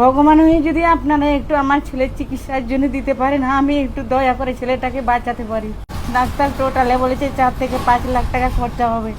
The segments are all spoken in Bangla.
ভগবান হয়ে যদি আপনারা একটু আমার ছেলের চিকিৎসার জন্য দিতে পারেন আমি একটু দয়া করে ছেলেটাকে বাঁচাতে পারি। ডাক্তার টোটালে বলেছে, চার থেকে পাঁচ লাখ টাকা খরচা হবে।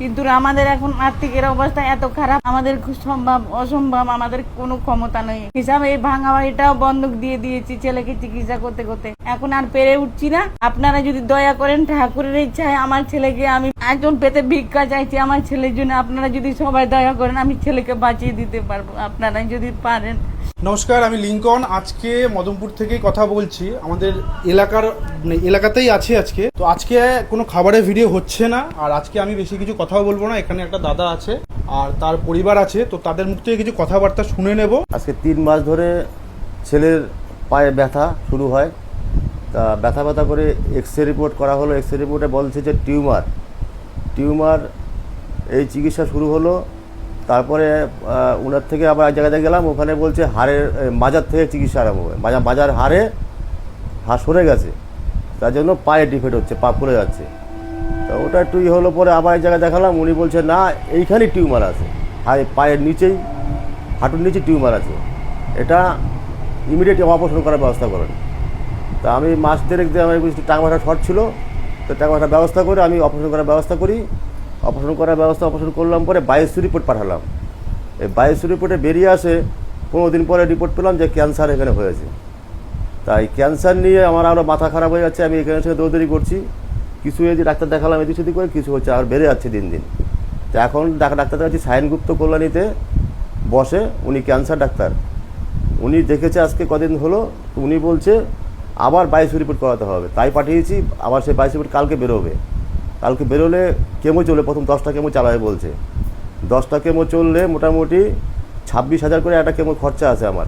কিন্তু আমাদের এখন আর্থিকের অবস্থা এত খারাপ, আমাদের সম্ভব অসম্ভব, আমাদের কোনো ক্ষমতা নেই। হিসাবে এই ভাঙা বাড়িটাও বন্ধক দিয়ে দিয়েছি ছেলেকে চিকিৎসা করতে করতে। এখন আর পেরে উঠছি না। আপনারা যদি দয়া করেন, ঠাকুরের ইচ্ছায় আমার ছেলেকে আমি একজন পেতে ভিক্ষা চাইছি আমার ছেলের জন্য। আপনারা যদি সবাই দয়া করেন, আমি ছেলেকে বাঁচিয়ে দিতে পারব। আপনারা যদি পারেন। নমস্কার, আমি লিঙ্কন। আজকে মদনপুর থেকে কথা বলছি। আমাদের এলাকার মানে এলাকাতেই আছে আজকে। তো আজকে কোনো খাবারের ভিডিও হচ্ছে না, আর আজকে আমি বেশি কিছু কথাও বলব না। এখানে একটা দাদা আছে, আর তার পরিবার আছে। তো তাদের মুখ থেকে কিছু কথাবার্তা শুনে নেব। আজকে তিন মাস ধরে ছেলের পায়ে ব্যথা শুরু হয়। তা ব্যথা ব্যথা করে এক্স রে রিপোর্ট করা হলো। এক্স রে রিপোর্টে বলছে যে টিউমার। টিউমার এই চিকিৎসা শুরু হলো তারপরে ওনার থেকে আবার এক জায়গাতে গেলাম, ওখানে বলছে হাড়ের মাজার থেকে চিকিৎসা আরম্ভ হবে। মাজা মাজার হাড়ে, হাড় সরে গেছে। তার জন্য পায়ে ডিফেক্ট হচ্ছে, পা ফুলে যাচ্ছে। তা ওটা একটু ই হলো পরে আবার এক জায়গায় দেখালাম, উনি বলছে, না এইখানেই টিউমার আছে। হাই পায়ের নিচেই, হাঁটুর নিচে টিউমার আছে। এটা ইমিডিয়েট অপারেশন করার ব্যবস্থা করেন। তা আমি মাস দেড়েক দিয়ে আমার একটু টাকা পয়সা শর্ট ছিল, তো টাকা পয়সার ব্যবস্থা করে আমি অপারেশন করার ব্যবস্থা করি। অপারেশন করার ব্যবস্থা অপারেশন করলাম, পরে বায়োসি রিপোর্ট পাঠালাম। এই বায়োসি রিপোর্টে বেরিয়ে আসে, পনেরো দিন পরে রিপোর্ট পেলাম যে ক্যান্সার এখানে হয়েছে। তাই ক্যান্সার নিয়ে আমার আরও মাথা খারাপ হয়ে যাচ্ছে, আমি এখানে থেকে দৌড়দৌড়ি করছি। কিছু এই যে ডাক্তার দেখালাম, এদিক সেদিক করে, কিছু হচ্ছে, আর বেড়ে যাচ্ছে দিন দিন। তো এখন ডাক- ডাক্তার দেখাচ্ছি সায়নগুপ্ত কল্যাণীতে বসে, উনি ক্যান্সার ডাক্তার। উনি দেখেছে আজকে কদিন হলো উনি বলছে, আবার বাইশ রিপোর্ট করাতে হবে। তাই পাঠিয়েছি, আবার সেই বাইশ রিপোর্ট কালকে বেরোবে। কালকে বেরোলে কেমো চলে প্রথম দশটা কেমো চালাবে বলছে। দশটা কেমো চললে মোটামুটি ছাব্বিশ হাজার করে একটা কেমো খরচা আছে আমার।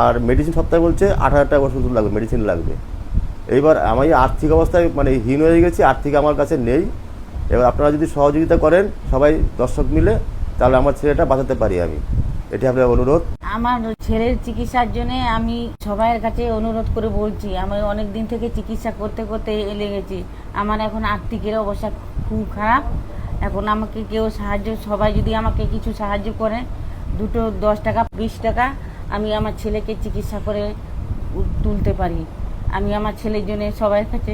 আর মেডিসিন সপ্তাহে বলছে আট হাজার টাকা ওষুধ লাগবে মেডিসিন লাগবে। এইবার আমি আর্থিক অবস্থায় মানে হীন হয়ে গেছি, আর্থিক আমার কাছে নেই। এবার আপনারা যদি সহযোগিতা করেন, সবাই দর্শক মিলে, তাহলে আমার ছেলেটা বাঁচাতে পারি আমি। এটি আপনার অনুরোধ। আমার ছেলের চিকিৎসার জন্য আমি সবাইয়ের কাছে অনুরোধ করে বলছি, আমি অনেক দিন থেকে চিকিৎসা করতে করতে লেগেছি আমার এখন আর্থিকের অবস্থা খুব খারাপ। এখন আমাকে কেউ সাহায্য, সবাই যদি আমাকে কিছু সাহায্য করে, দুটো দশ টাকা, বিশ টাকা, আমি আমার ছেলেকে চিকিৎসা করে তুলতে পারি। আমি আমার ছেলের জন্য সবার কাছে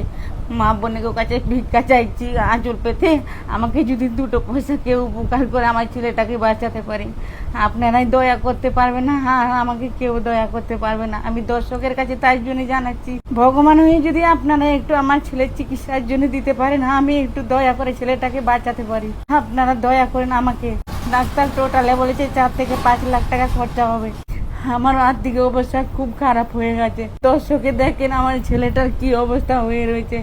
মা বোনের কাছে ভিক্ষা চাইছি, আঁচল পেতে। আমাকে যদি দুটো পয়সা কেউ উপকার করে আমার ছেলেটাকে বাঁচাতে পারে। আপনারাই দয়া করতে পারবে না হ্যাঁ আমাকে কেউ দয়া করতে পারবে না। আমি দর্শকের কাছে তাই জন্য জানাচ্ছি, ভগবান হয়ে যদি আপনারা একটু আমার ছেলের চিকিৎসার জন্য দিতে পারেন, আমি একটু দয়া করে ছেলেটাকে বাঁচাতে পারি। আপনারা দয়া করেন আমাকে। ডাক্তার টোটালে বলেছে চার থেকে পাঁচ লাখ টাকা খরচা হবে। আমার আর্থিক অবস্থা খুব খারাপ হয়ে গেছে। দর্শকে দেখেন আমার ছেলেটার কি অবস্থা হয়ে রয়েছে।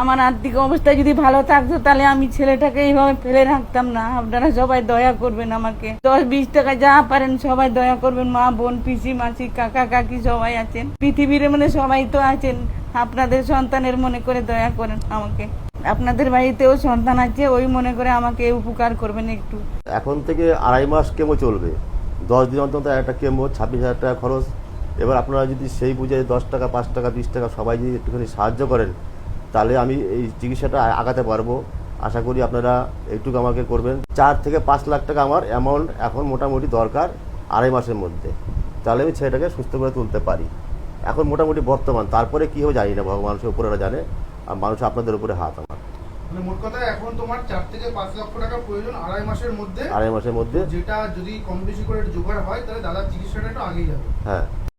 আমার আর্থিক অবস্থা যদি ভালো থাকতো, তাহলে আমি ছেলেটাকে এইভাবে ফেলে রাখতাম না। আপনারা সবাই দয়া করবেন আমাকে। দশ বিশ টাকা যা পারেন, সবাই দয়া করবেন। মা, বোন, পিসি, মাসি, কাকা, কাকি সবাই আছেন। পৃথিবীর মানে সবাই তো আছেন। আপনাদের সন্তানের মনে করে দয়া করেন আমাকে। আপনাদের বাড়িতেও সন্তান আছে, ওই মনে করে আমাকে উপকার করবেন একটু। এখন থেকে আড়াই মাস কেমো চলবে? দশ দিন অন্তত একটা কেমো ছাব্বিশ হাজার টাকা খরচ। এবার আপনারা যদি সেই বুঝে দশ টাকা, পাঁচ টাকা, বিশ টাকা সবাই যদি একটুখানি সাহায্য করেন, তাহলে আমি এই চিকিৎসাটা আগাতে পারব। আশা করি আপনারা একটু আমাকে করবেন। চার থেকে পাঁচ লাখ টাকা আমার অ্যামাউন্ট এখন মোটামুটি দরকার আড়াই মাসের মধ্যে। তাহলে আমি ছেলেটাকে সুস্থ করে তুলতে পারি। এখন মোটামুটি বর্তমান, তারপরে কী হবে জানি না, ভগবান মানুষের উপরে জানে। আর মানুষ আপনাদের উপরে হাত আমার। মানে মোট কথা এখন তোমার চার থেকে পাঁচ লক্ষ টাকা প্রয়োজন আড়াই মাসের মধ্যে। আড়াই মাসের মধ্যে? যেটা যদি কম বেশি করে জোগাড় হয় তাহলে দাদার চিকিৎসাটা একটু আগেই যাবে। হ্যাঁ।